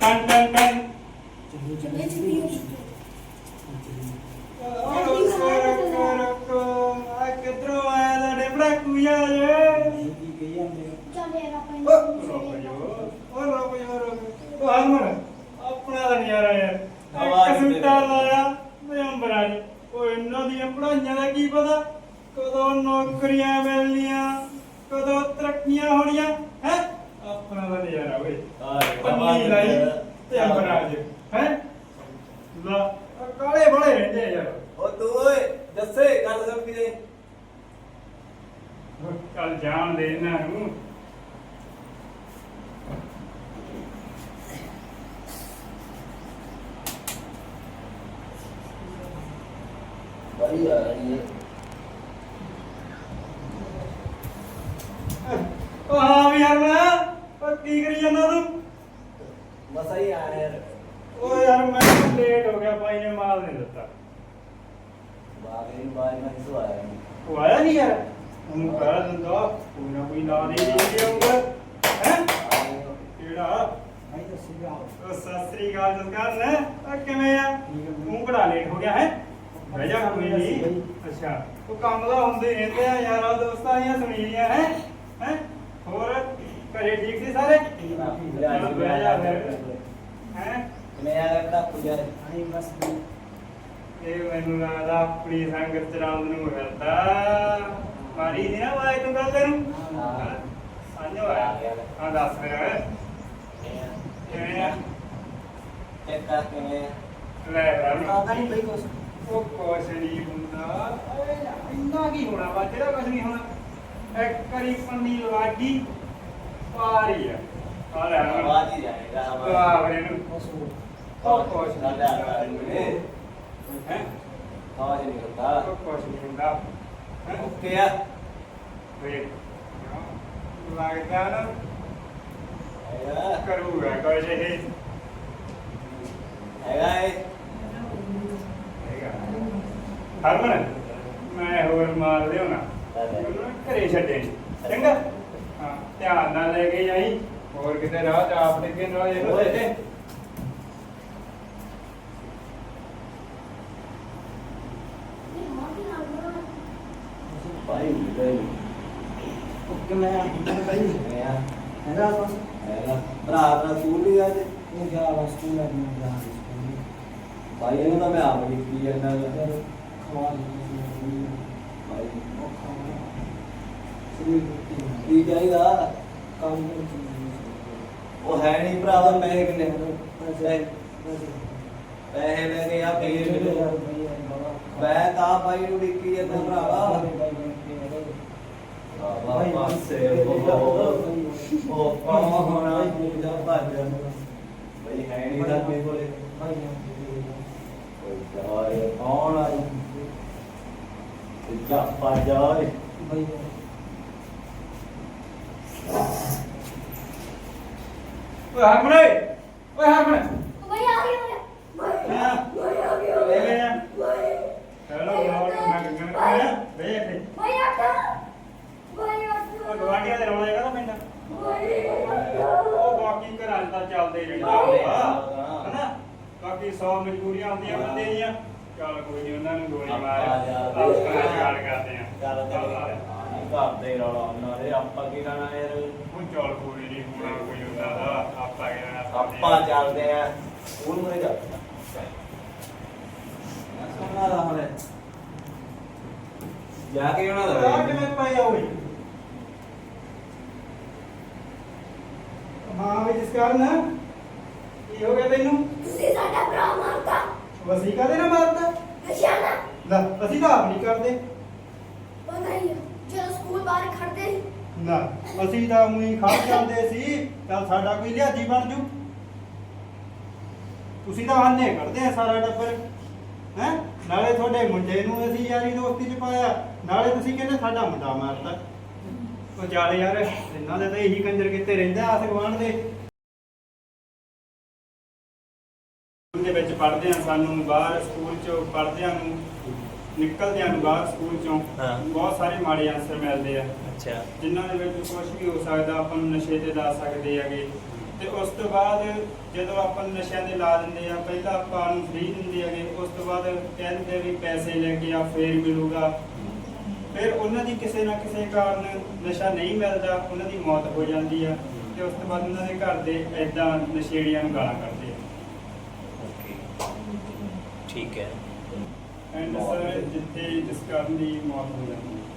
Ton ton ton ਆਪਣਾ ਦਾ ਨਜ਼ਾਰਾ ਯਾਰ ਆਵਾਜ਼ ਇੱਕ ਲਾਇਆ ਮੈਂ ਅੰਬਰਾਂ 'ਚ ਇਹਨਾਂ ਦੀਆਂ ਪੜਾਈਆਂ ਦਾ ਕੀ ਪਤਾ ਕਦੋਂ ਨੌਕਰੀਆਂ ਮਿਲਣੀਆਂ ਕਦੋਂ ਤਰੱਕੀਆਂ ਹੋਣੀਆਂ ਹੈ। ਆਪਣਾ ਦਾ ਨਜ਼ਾਰਾ ਓਏ ਪੰਨੀ ਲਾਈ ਤੇ ਅੰਬਰਾਂ 'ਚ ਹੈ? ਲਾ ਆਹ ਕਾਲੇ ਬੜੇ ਰਹਿੰਦੇ ਆ ਯਾਰ। ਉਹ ਤੂੰ ਓਏ ਦੱਸੇ ਗੱਲ ਸੁਣ ਕੇ ਕੱਲ ਜਾਣ ਦੇ ਇਹਨਾਂ ਨੂੰ। ਬੜੀ ਆ ਰਹੀ ਹੈ ਉਹ ਹਾਂ ਵੀ ਯਾਰ ਉਹ ਕੀ ਕਰੀ ਜਾਂਦਾ ਤੂੰ? ਮਸਾ ਹੀ ਆ ਰਿਹਾ ਯਾਰ ਉਹ ਯਾਰ ਮੈਂ ਲੇਟ ਹੋ ਗਿਆ ਭਾਈ ਨੇ ਮਾਲ ਨਹੀਂ ਦਿੱਤਾ। ਬਾਗੇ ਨੂੰ ਬਾਜ ਮੈਂ ਸੋ ਆਇਆ ਨਹੀਂ ਉਹ ਆਇਆ ਨਹੀਂ ਯਾਰ। ਉਹਨੂੰ ਕਹਿ ਦਿੰਦਾ ਕੋਈ ਨਾ ਕੋਈ ਲਾ ਦੇ ਜੀ ਆਉਂਗਾ ਹੈ? ਕਿਹੜਾ? ਉਹ ਸਤਿ ਸ੍ਰੀ ਅਕਾਲ ਜਸਕਾਰ ਨੇ ਆ? ਕਿਵੇਂ ਆ। ਤੂੰ ਬੜਾ ਲੇਟ ਹੋ ਗਿਆ ਹੈ? ਬਹਿ ਜਾ ਕੋਈ ਨਹੀਂ। ਅੱਛਾ। ਉਹ ਕੰਮ ਦਾ ਹੁੰਦੇ ਰਹਿੰਦੇ ਆ ਯਾਰਾਂ ਦੋਸਤਾਂ ਦੀਆਂ ਸੁਣੀਆਂ ਹੈ? ਹੈ? ਹੋਰ? ਘਰੇ ਠੀਕ ਸੀ ਸਾਰੇ? ਚਲੋ ਬਹਿ ਜਾ ਫਿਰ। ਹੈ? ਮੈਂ ਆ ਰਿਹਾ ਪੂਜਾ ਇਹ ਮੈਨੂੰ ਲੱਗਦਾ ਆਪਣੀ ਸੰਗਤ ਚਰਾਉਣ ਨੂੰ ਫਿਰਦਾ। ਮਾਰੀ ਸੀ ਨਾ ਵਾਏ ਤੂੰ ਗੱਲ ਹਾਂ। ਸਾਂਝੋ ਆਇਆ ਹਾਂ ਦੱਸ ਫਿਰ। ਕਿਵੇਂ ਆ? ਚੈੱਕ ਕਰ ਕਿਵੇਂ? ਲੈ ਬਈ ਉਹ ਕੁਛ ਨਹੀਂ ਹੁੰਦਾ। ਇੰਨਾ ਕੀ ਹੋਣਾ ਵਾ? ਜਿਹੜਾ ਕੁਛ ਨਹੀਂ ਹੋਣਾ। ਇੱਕ ਕਰੀ ਪੰਨੀ ਲਵਾਗੀ ਪਾਰੀ ਆ ਆ ਲੈ ਆਵਾਜ਼ ਹੀ ਜਾਏਗਾ ਆਵਰੇ ਨੂੰ ਉਹ ਕੁਛ ਨਾ ਨਹੀਂ ਲਿਆ ਕਰ ਇਹਨੂੰ। ਹੁੰਦਾ ਹੈ ਆਵਾਜ਼ ਨਹੀਂ ਕਰਦਾ ਉਹ ਕੁਛ ਨਹੀਂ ਹੁੰਦਾ ਹੈ ਓਕੇ ਆ ਵੇ ਲੱਗਦਾ ਨਾ ਹੈਗਾ ਕਰੂਗਾ ਕੁਛ ਇਹ ਹੈਗਾ ਏ ਹਰਮਨ ਮੈਂ ਹੋਰ ਮਾਰ ਲਿਓ ਨਾ ਉਹਨੂੰ ਘਰੇ ਛੱਡੇ ਨੀ, ਚੰਗਾ ਹਾਂ ਧਿਆਨ ਨਾਲ ਲੈ ਕੇ ਜਾਈ। ਹੋਰ ਕਿਤੇ ਰਾਹ ਚ ਆਪ ਡਿੱਗੇ ਨਾ ਜੇ ਓਏ। ਤੇ। ਭਾਈ ਗਈ ਕਿਵੇਂ ਆ ਹੈਗਾ ਭਰਾ ਦਾ ਸਕੂਲ ਵੀ ਆ ਤੇ? ਭਾਈ ਇਹਨੂੰ ਤਾਂ ਮੈਂ ਆਪ ਲਿਖੀ ਜਾਂਦਾ ਭਾਈ। ਕੀ ਚਾਹੀਦਾ? ਉਹ ਹੈ ਨਹੀਂ ਭਰਾਵਾ ਪੈਸੇ ਕਿੰਨੇ ਪੈਸੇ। ਲੈ ਕੇ ਆ? ਮੈਨੂੰ ਮੈਂ ਤਾਂ ਭਾਈ ਨੂੰ ਲਿਖੀ ਜਾਂਦਾ ਭਰਾਵਾ। ਬਾਬਾ ਪਾਸੇ ਉਹ ਉਹ ਕੌਣ ਹੋਣਾ? ਪੂਜਾ ਭੱਜ ਭਾਈ ਹੈ ਨਹੀਂ ਤਾਂ ਮੇਰੇ ਕੋਲੇ। ਕੋਈ ਜਾਏ ਕੌਣ ਆਈ ਜਾ ਪਾ ਜਾਏ ਓਏ ਹਰਮਨ ਓਏ ਓਏ ਹਰਮਨ ਬਈ ਆ ਗਿਆ ਕਿਵੇਂ ਆ ਚਲੋ ਹੋਰ ਮੈਂ ਗੰਗਨ ਕੋਲ ਵੇ ਇੱਥੇ ਬਈ। ਆ ਗਿਆ ਬਈ ਆ ਉਹ ਗਵਾਂਡੀਆਂ ਦੇ ਰੌਲੇ ਕਾ ਪੈਂਦਾ ਉਹ ਬਾਕੀ ਘਰਾਂ 'ਚ ਤਾਂ ਚੱਲਦੇ ਰਹਿੰਦਾ ਹਨਾ? ਬਾਕੀ 100 ਮਜਬੂਰੀਆਂ ਹੁੰਦੀਆਂ ਬੰਦੇ ਦੀਆਂ। ਚੱਲ ਕੋਈ ਨਹੀਂ ਉਹਨਾਂ ਨੂੰ ਗੋਲੀ ਮਾਰ। ਆਪਾਂ ਗੱਲ ਕਰਦੇ ਆ ਚੱਲ ਚੱਲ। ਕਰਦੇ ਰੌਲਾ ਉਹਨਾਂ ਦੇ ਆਪਾਂ ਕੀ ਕਰਨਾ ਯਾਰ? ਹੁਣ ਚੱਲ ਕੋਈ ਨਹੀਂ ਹੋਣਾ ਕੋਈ ਹੁੰਦਾ ਦਾ ਆਪਾਂ ਕੀ ਲੈਣਾ ਆਪਾਂ ਚੱਲਦੇ ਆ। ਸਕੂਲ ਮਰੇ ਜਾ। ਸੁਣਨਾ ਦਾ ਹਲੇ ਜਾ ਕੇ ਉਹਨਾਂ ਦਾ। ਆ ਕਿਵੇਂ ਪਾਇਆ ਹੋਈ ਹਾਂ ਵੀ ਜਿਸ ਕਾਰਨ ਕੀ ਹੋ ਗਿਆ ਤੈਨੂੰ? ਤੁਸੀਂ ਸਾਡਾ ਭਰਾ ਮਾਰਤਾ। ਵਸੀ ਕਾਦੇ ਨਾ ਮਾਰਦਾ ਨਿਸ਼ਾਨਾ ਲੈ ਅਸੀਂ ਤਾਂ ਆਪ ਨਹੀਂ ਕਰਦੇ ਪਤਾ ਹੀ ਹੈ, ਜਦੋਂ ਸਕੂਲ ਬਾਹਰ ਖੜਦੇ ਸੀ। ਨਾ, ਅਸੀਂ ਤਾਂ ਉਹੀ ਖਾ ਜਾਂਦੇ ਸੀ, ਤਾਂ ਸਾਡਾ ਕੋਈ ਲਿਆਜੀ ਬਣ ਜੂ। ਤੁਸੀਂ ਤਾਂ ਆਨੇ ਕਰਦੇ ਆ ਸਾਰਾ ਟੱਬਰ, ਹੈ? ਨਾਲੇ ਤੁਹਾਡੇ ਮੁੰਡੇ ਨੂੰ ਅਸੀਂ ਯਾਰੀ ਦੋਸਤੀ ਚ ਪਾਇਆ, ਨਾਲੇ ਤੁਸੀਂ ਕਹਿੰਦੇ ਸਾਡਾ ਮੁੰਡਾ ਮਾਰਦਾ। ਉਹ ਜਾਲੇ ਯਾਰ, ਇਹਨਾਂ ਦੇ ਤਾਂ ਇਹੀ ਕੰਜਰ ਕਿਤੇ ਰਹਿੰਦਾ ਆਸ ਗਵਾਂਢ ਦੇ। ਦੇ ਵਿੱਚ ਪੜ੍ਹਦੇ ਆ ਸਾਨੂੰ, ਬਾਹਰ ਸਕੂਲ ਚੋਂ ਪੜ੍ਹਦਿਆਂ ਨੂੰ। ਨਿਕਲਦਿਆਂ ਨੂੰ ਬਾਹਰ ਸਕੂਲ ਚੋਂ ਹਾਂ। ਬਹੁਤ ਸਾਰੇ ਮਾੜੇ ਆਨਸਰ ਮਿਲਦੇ ਆ। ਅੱਛਾ। ਜਿਨ੍ਹਾਂ ਦੇ ਵਿੱਚ ਕੁਝ ਵੀ ਹੋ ਸਕਦਾ ਆਪਾਂ ਨੂੰ ਨਸ਼ੇ ਤੇ ਲਾ ਸਕਦੇ ਹੈਗੇ। ਤੇ ਉਸ ਤੋਂ ਬਾਅਦ ਜਦੋਂ ਆਪਾਂ ਨੂੰ ਨਸ਼ਿਆਂ ਦੇ ਲਾ ਦਿੰਦੇ ਆ ਪਹਿਲਾਂ ਆਪਾਂ ਨੂੰ ਫ੍ਰੀ ਦਿੰਦੇ ਹੈਗੇ। ਉਸ ਤੋਂ ਬਾਅਦ ਕਹਿੰਦੇ ਆ ਵੀ ਪੈਸੇ ਲੈ ਕੇ ਆ ਫੇਰ ਮਿਲੂਗਾ। ਫਿਰ ਉਹਨਾਂ ਦੀ ਕਿਸੇ ਨਾ ਕਿਸੇ ਕਾਰਨ ਨਸ਼ਾ ਨਹੀਂ ਮਿਲਦਾ ਉਹਨਾਂ ਦੀ ਮੌਤ ਹੋ ਜਾਂਦੀ ਆ। ਤੇ ਉਸ ਤੋਂ ਬਾਅਦ ਉਹਨਾਂ ਦੇ ਘਰ ਦੇ ਐਦਾਂ ਨਸ਼ੇੜੀਆਂ ਨੂੰ ਗਾਲਾਂ ਕੱਢਦੇ ਆ। ਓਕੇ। ਠੀਕ ਹੈ। ਐਂਡ ਸਰ ਜਿੱਥੇ ਜਿਸ ਕਾਰਨ ਦੀ ਮੌਤ ਹੋ ਜਾਂਦੀ ਹੈ।